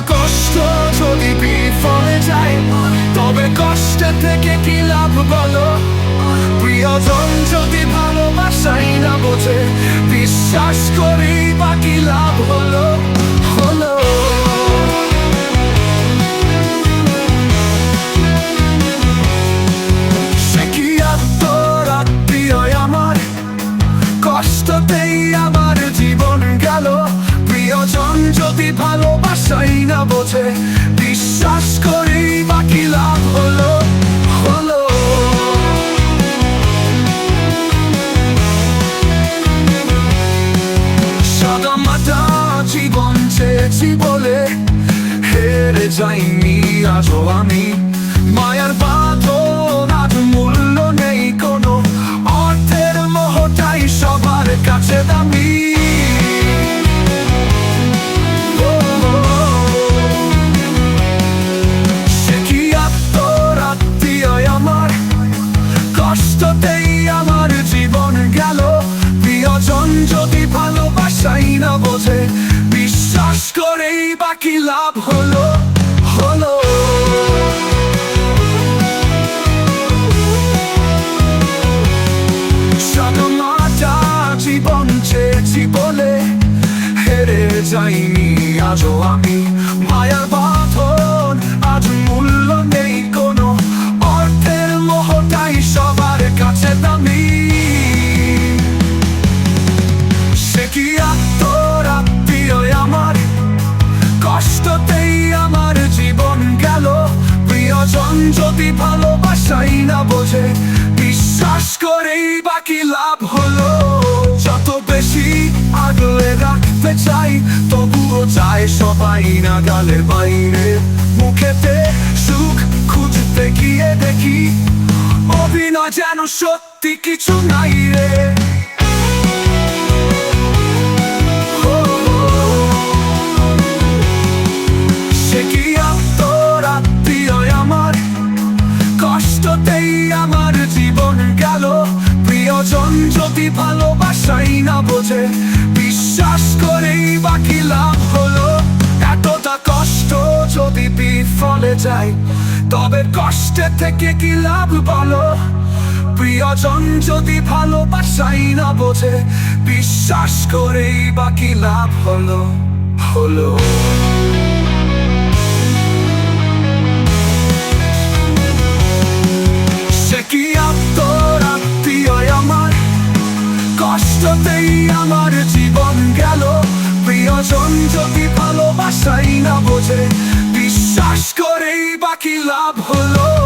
কষ্ট যদি বিফলে যায়, তবে কষ্ট থেকে কি লাভ বলো? প্রিয়জন যদি ভালোবাসাই না বোঝে, বিশ্বাস করি বাকি লাভ হলো? হলো। কষ্টতেই আমার জীবন গেল। প্রিয়জন যদি ভালোবাসাই না বোঝে, বিশ্বাস করি বাকি লাভ হলো? বলে, হেরে যাইনি, আজও আমি। মায়ার না বোঝে, বিশ্বাস করেই বাকি লাভ হলো হলো। বলে, হেরে যাইনি, আজও আমি মায়ার বাঁধন আজ মূল্য নেই কোনো, অর্থের মোহটাই সবার কাছে দামি। সে কি না বোঝে, বিশ্বাস করেই বাকি লাভ হলো? যত বেশি আগলে রাখতে চাই, তবুও চায় সবাই না গালে বাইরে। মুখেতে সুখ খুঁজতে গিয়ে দেখি, অভিনয় যেন সত্যি কিছু নাই রে। কষ্টতেই আমার জীবন গেল। প্রিয়জন যদি ভালোবাসাই না বোঝে, বিশ্বাস করেই বাকি লাভ হলো? এতটা কষ্ট যদি বিফলে যায়, তবে কষ্টের থেকে কি লাভ বলো? প্রিয়জন যদি ভালোবাসাই না বোঝে, বিশ্বাস করেই বাকি লাভ হলো? হলো। কষ্টতেই আমার জীবন গেল। প্রিয়জন যদি ভালোবাসাই না বোঝে বিশ্বাস করেই বাকি লাভ হলো।